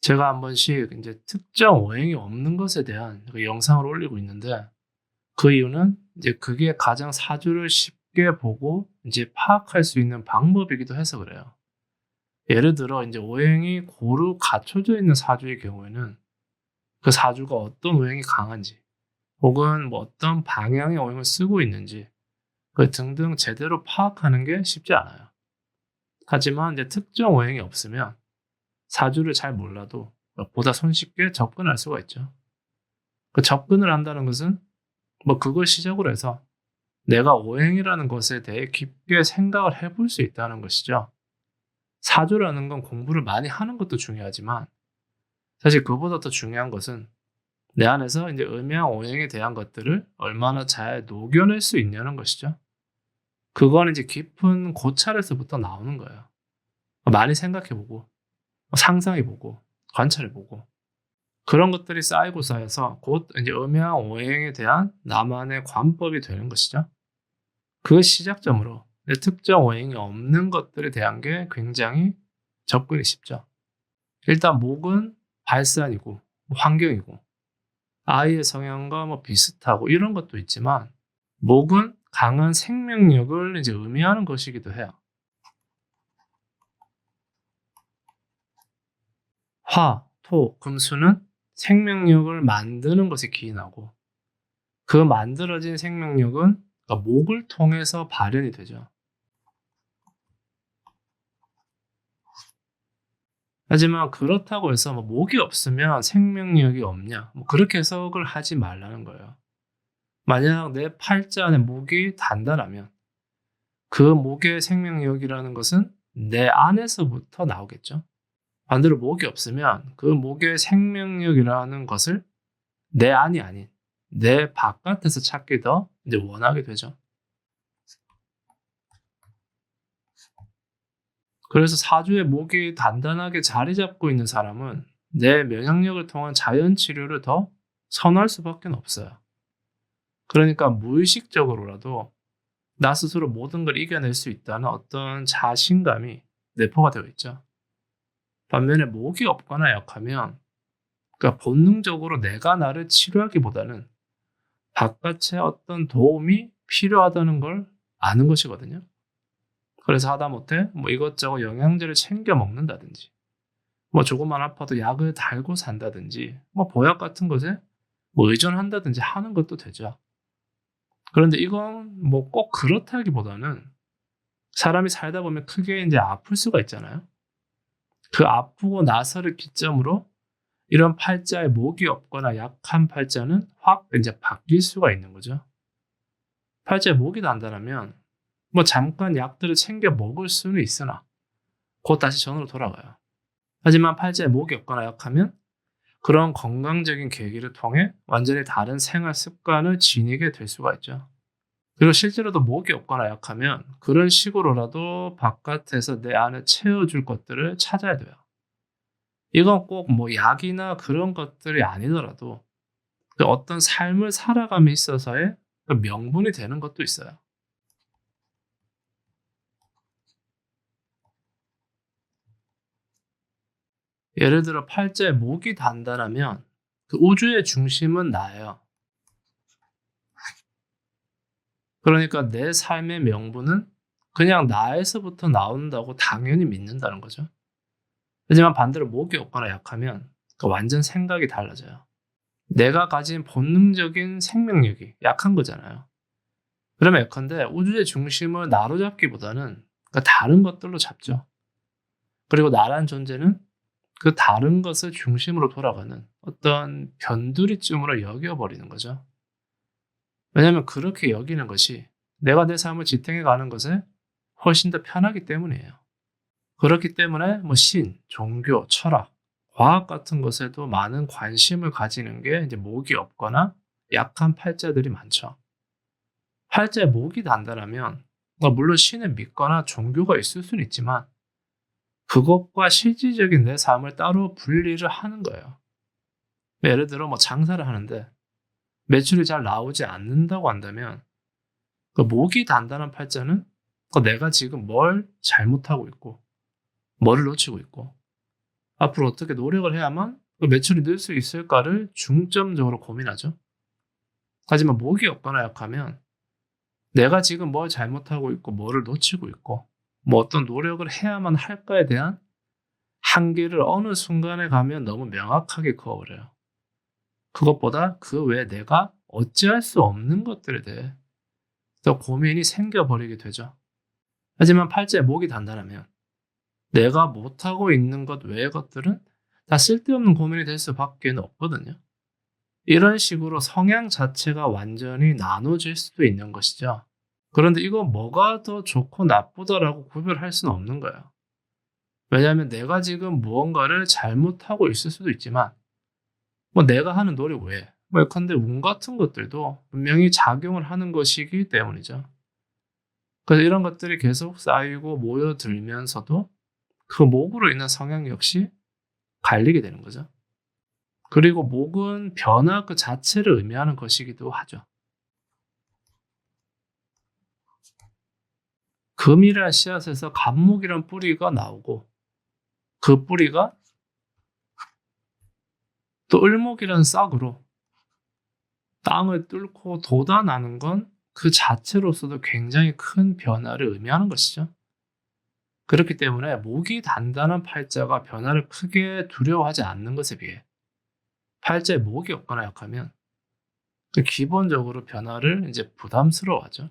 제가 한 번씩 이제 특정 오행이 없는 것에 대한 그 영상을 올리고 있는데 그 이유는 이제 그게 가장 사주를 쉽게 보고 이제 파악할 수 있는 방법이기도 해서 그래요. 예를 들어 이제 오행이 고루 갖춰져 있는 사주의 경우에는 그 사주가 어떤 오행이 강한지 혹은 뭐 어떤 방향의 오행을 쓰고 있는지 그 등등 제대로 파악하는 게 쉽지 않아요. 하지만 이제 특정 오행이 없으면 사주를 잘 몰라도 보다 손쉽게 접근할 수가 있죠. 그 접근을 한다는 것은 뭐 그걸 시작으로 해서 내가 오행이라는 것에 대해 깊게 생각을 해볼 수 있다는 것이죠. 사주라는 건 공부를 많이 하는 것도 중요하지만 사실 그보다 더 중요한 것은 내 안에서 이제 음양 오행에 대한 것들을 얼마나 잘 녹여낼 수 있냐는 것이죠. 그거는 이제 깊은 고찰에서부터 나오는 거예요. 많이 생각해보고 상상해보고 관찰해보고 그런 것들이 쌓이고 쌓여서 곧 이제 음양 오행에 대한 나만의 관법이 되는 것이죠. 그 시작점으로 특정 오행이 없는 것들에 대한 게 굉장히 접근이 쉽죠. 일단 목은 발산이고 환경이고 아이의 성향과 뭐 비슷하고 이런 것도 있지만 목은 강한 생명력을 이제 의미하는 것이기도 해요. 화, 토, 금수는 생명력을 만드는 것에 기인하고 그 만들어진 생명력은 그러니까 목을 통해서 발현이 되죠. 하지만 그렇다고 해서 뭐 목이 없으면 생명력이 없냐 뭐 그렇게 해석을 하지 말라는 거예요. 만약 내 팔자 안에 목이 단단하면 그 목의 생명력이라는 것은 내 안에서부터 나오겠죠. 반대로 목이 없으면 그 목의 생명력이라는 것을 내 안이 아닌 내 바깥에서 찾기 더 이제 원하게 되죠. 그래서 사주의 목이 단단하게 자리 잡고 있는 사람은 내 면역력을 통한 자연 치료를 더 선호할 수밖에 없어요. 그러니까 무의식적으로라도 나 스스로 모든 걸 이겨낼 수 있다는 어떤 자신감이 내포가 되어 있죠. 반면에 목이 없거나 약하면 그러니까 본능적으로 내가 나를 치료하기보다는 바깥의 어떤 도움이 필요하다는 걸 아는 것이거든요. 그래서 하다못해 뭐 이것저것 영양제를 챙겨 먹는다든지 뭐 조금만 아파도 약을 달고 산다든지 뭐 보약 같은 것에 뭐 의존한다든지 하는 것도 되죠. 그런데 이건 뭐 꼭 그렇다기보다는 사람이 살다 보면 크게 이제 아플 수가 있잖아요. 그 아프고 나서를 기점으로 이런 팔자에 목이 없거나 약한 팔자는 확 이제 바뀔 수가 있는 거죠. 팔자에 목이 단단하면 뭐 잠깐 약들을 챙겨 먹을 수는 있으나 곧 다시 전으로 돌아가요. 하지만 팔자에 목이 없거나 약하면 그런 건강적인 계기를 통해 완전히 다른 생활 습관을 지니게 될 수가 있죠. 그리고 실제로도 목이 없거나 약하면 그런 식으로라도 바깥에서 내 안에 채워줄 것들을 찾아야 돼요. 이건 꼭 뭐 약이나 그런 것들이 아니더라도 그 어떤 삶을 살아감에 있어서의 그 명분이 되는 것도 있어요. 예를 들어 팔자에 목이 단단하면 그 우주의 중심은 나예요. 그러니까 내 삶의 명분은 그냥 나에서부터 나온다고 당연히 믿는다는 거죠. 하지만 반대로 목이 없거나 약하면 그 완전 생각이 달라져요. 내가 가진 본능적인 생명력이 약한 거잖아요. 그러면 예컨대 우주의 중심을 나로 잡기보다는 그 다른 것들로 잡죠. 그리고 나란 존재는 그 다른 것을 중심으로 돌아가는 어떤 변두리쯤으로 여겨버리는 거죠. 왜냐하면 그렇게 여기는 것이 내가 내 삶을 지탱해 가는 것에 훨씬 더 편하기 때문이에요. 그렇기 때문에 뭐 신, 종교, 철학, 과학 같은 것에도 많은 관심을 가지는 게 이제 목이 없거나 약한 팔자들이 많죠. 팔자에 목이 단단하면 뭐 물론 신을 믿거나 종교가 있을 수는 있지만 그것과 실질적인 내 삶을 따로 분리를 하는 거예요. 예를 들어 뭐 장사를 하는데 매출이 잘 나오지 않는다고 한다면 그 목이 단단한 팔자는 그 내가 지금 뭘 잘못하고 있고 뭐를 놓치고 있고 앞으로 어떻게 노력을 해야만 그 매출이 늘 수 있을까를 중점적으로 고민하죠. 하지만 목이 없거나 약하면 내가 지금 뭘 잘못하고 있고 뭐를 놓치고 있고 뭐 어떤 노력을 해야만 할까에 대한 한계를 어느 순간에 가면 너무 명확하게 그어버려요. 그것보다 그 외에 내가 어찌할 수 없는 것들에 대해 더 고민이 생겨버리게 되죠. 하지만 팔자에 목이 단단하면 내가 못하고 있는 것 외의 것들은 다 쓸데없는 고민이 될 수밖에 없거든요. 이런 식으로 성향 자체가 완전히 나눠질 수도 있는 것이죠. 그런데 이거 뭐가 더 좋고 나쁘다라고 구별할 수는 없는 거예요. 왜냐하면 내가 지금 무언가를 잘못하고 있을 수도 있지만, 뭐 내가 하는 노력 외에, 뭐 예컨대 운 같은 것들도 분명히 작용을 하는 것이기 때문이죠. 그래서 이런 것들이 계속 쌓이고 모여들면서도 그 목으로 인한 성향 역시 갈리게 되는 거죠. 그리고 목은 변화 그 자체를 의미하는 것이기도 하죠. 금이란 씨앗에서 감목이란 뿌리가 나오고 그 뿌리가 또 을목이란 싹으로 땅을 뚫고 돋아나는 건 그 자체로서도 굉장히 큰 변화를 의미하는 것이죠. 그렇기 때문에 목이 단단한 팔자가 변화를 크게 두려워하지 않는 것에 비해 팔자에 목이 없거나 약하면 그 기본적으로 변화를 이제 부담스러워하죠.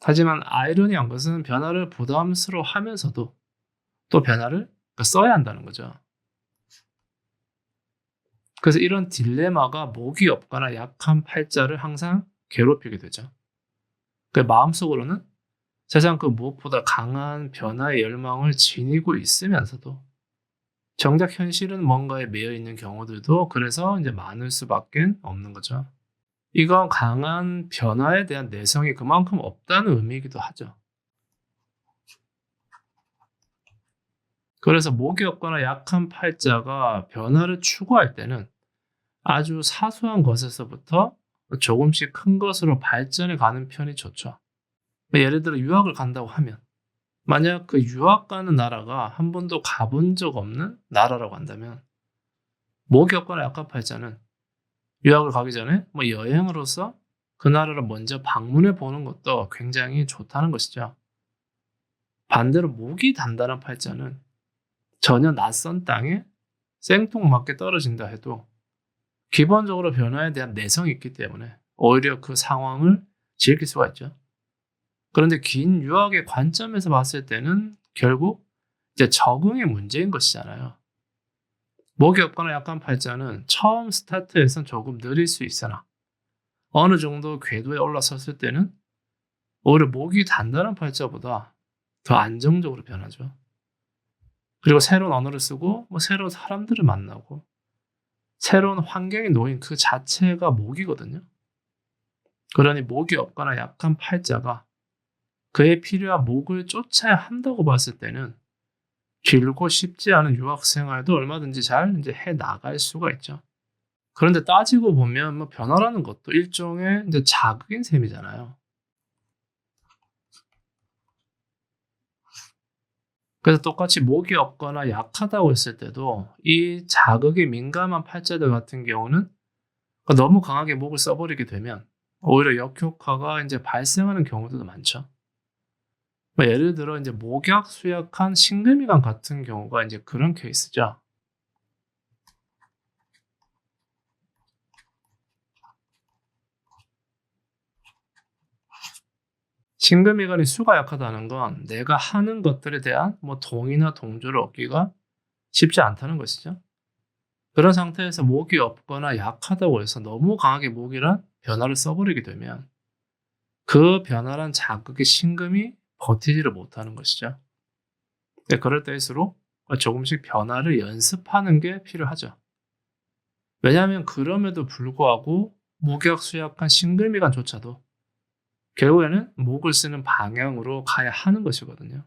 하지만 아이러니한 것은 변화를 부담스러워하면서도 또 변화를 써야 한다는 거죠. 그래서 이런 딜레마가 목이 없거나 약한 팔자를 항상 괴롭히게 되죠. 그 마음속으로는 세상 그 무엇보다 강한 변화의 열망을 지니고 있으면서도 정작 현실은 뭔가에 매여 있는 경우들도 그래서 이제 많을 수밖에 없는 거죠. 이건 강한 변화에 대한 내성이 그만큼 없다는 의미이기도 하죠. 그래서 목이 없거나 약한 팔자가 변화를 추구할 때는 아주 사소한 것에서부터 조금씩 큰 것으로 발전해 가는 편이 좋죠. 예를 들어 유학을 간다고 하면 만약 그 유학 가는 나라가 한 번도 가본 적 없는 나라라고 한다면 목이 없거나 약한 팔자는 유학을 가기 전에 뭐 여행으로서 그 나라를 먼저 방문해 보는 것도 굉장히 좋다는 것이죠. 반대로 목이 단단한 팔자는 전혀 낯선 땅에 생뚱맞게 떨어진다 해도 기본적으로 변화에 대한 내성이 있기 때문에 오히려 그 상황을 즐길 수가 있죠. 그런데 긴 유학의 관점에서 봤을 때는 결국 이제 적응의 문제인 것이잖아요. 목이 없거나 약한 팔자는 처음 스타트에선 조금 느릴 수 있으나 어느 정도 궤도에 올라섰을 때는 오히려 목이 단단한 팔자보다 더 안정적으로 변하죠. 그리고 새로운 언어를 쓰고 뭐 새로운 사람들을 만나고 새로운 환경에 놓인 그 자체가 목이거든요. 그러니 목이 없거나 약한 팔자가 그에 필요한 목을 쫓아야 한다고 봤을 때는 길고 쉽지 않은 유학 생활도 얼마든지 잘 이제 해 나갈 수가 있죠. 그런데 따지고 보면 뭐 변화라는 것도 일종의 이제 자극인 셈이잖아요. 그래서 똑같이 목이 없거나 약하다고 했을 때도 이 자극에 민감한 팔자들 같은 경우는 너무 강하게 목을 써버리게 되면 오히려 역효과가 이제 발생하는 경우도 많죠. 뭐 예를 들어 이제 목약 수약한 신금이관 같은 경우가 이제 그런 케이스죠. 신금이관이 수가 약하다는 건 내가 하는 것들에 대한 뭐 동의나 동조를 얻기가 쉽지 않다는 것이죠. 그런 상태에서 목이 없거나 약하다고 해서 너무 강하게 목이란 변화를 써버리게 되면 그 변화란 자극의 신금이 버티지를 못하는 것이죠. 그럴 때일수록 조금씩 변화를 연습하는 게 필요하죠. 왜냐하면 그럼에도 불구하고 목약 수약한 신금미관조차도 결국에는 목을 쓰는 방향으로 가야 하는 것이거든요.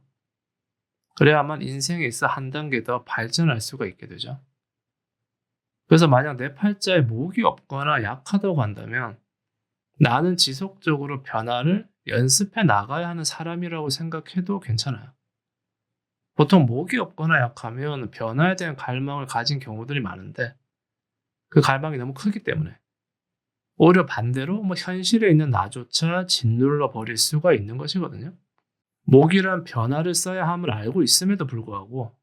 그래야만 인생에 있어 한 단계 더 발전할 수가 있게 되죠. 그래서 만약 내 팔자에 목이 없거나 약하다고 한다면 나는 지속적으로 변화를 연습해 나가야 하는 사람이라고 생각해도 괜찮아요. 보통 목이 없거나 약하면 변화에 대한 갈망을 가진 경우들이 많은데 그 갈망이 너무 크기 때문에 오히려 반대로 뭐 현실에 있는 나조차 짓눌러 버릴 수가 있는 것이거든요. 목이란 변화를 써야 함을 알고 있음에도 불구하고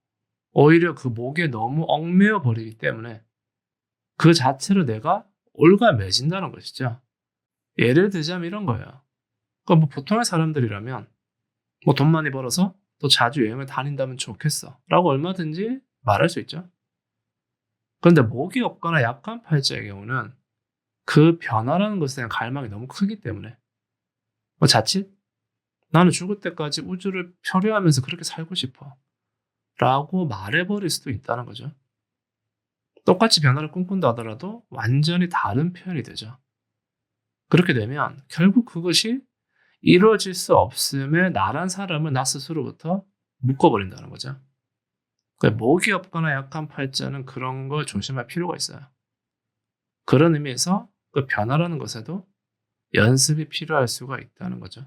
오히려 그 목에 너무 얽매여 버리기 때문에 그 자체로 내가 올가매진다는 것이죠. 예를 들자면 이런 거예요. 그러니까 뭐 보통의 사람들이라면 뭐 돈 많이 벌어서 또 자주 여행을 다닌다면 좋겠어. 라고 얼마든지 말할 수 있죠. 그런데 목이 없거나 약한 팔자의 경우는 그 변화라는 것에 대한 갈망이 너무 크기 때문에 뭐 자칫 나는 죽을 때까지 우주를 표류하면서 그렇게 살고 싶어. 라고 말해버릴 수도 있다는 거죠. 똑같이 변화를 꿈꾼다 하더라도 완전히 다른 표현이 되죠. 그렇게 되면 결국 그것이 이루어질 수 없음에 나란 사람을 나 스스로부터 묶어버린다는 거죠. 그러니까 목이 없거나 약한 팔자는 그런 걸 조심할 필요가 있어요. 그런 의미에서 그 변화라는 것에도 연습이 필요할 수가 있다는 거죠.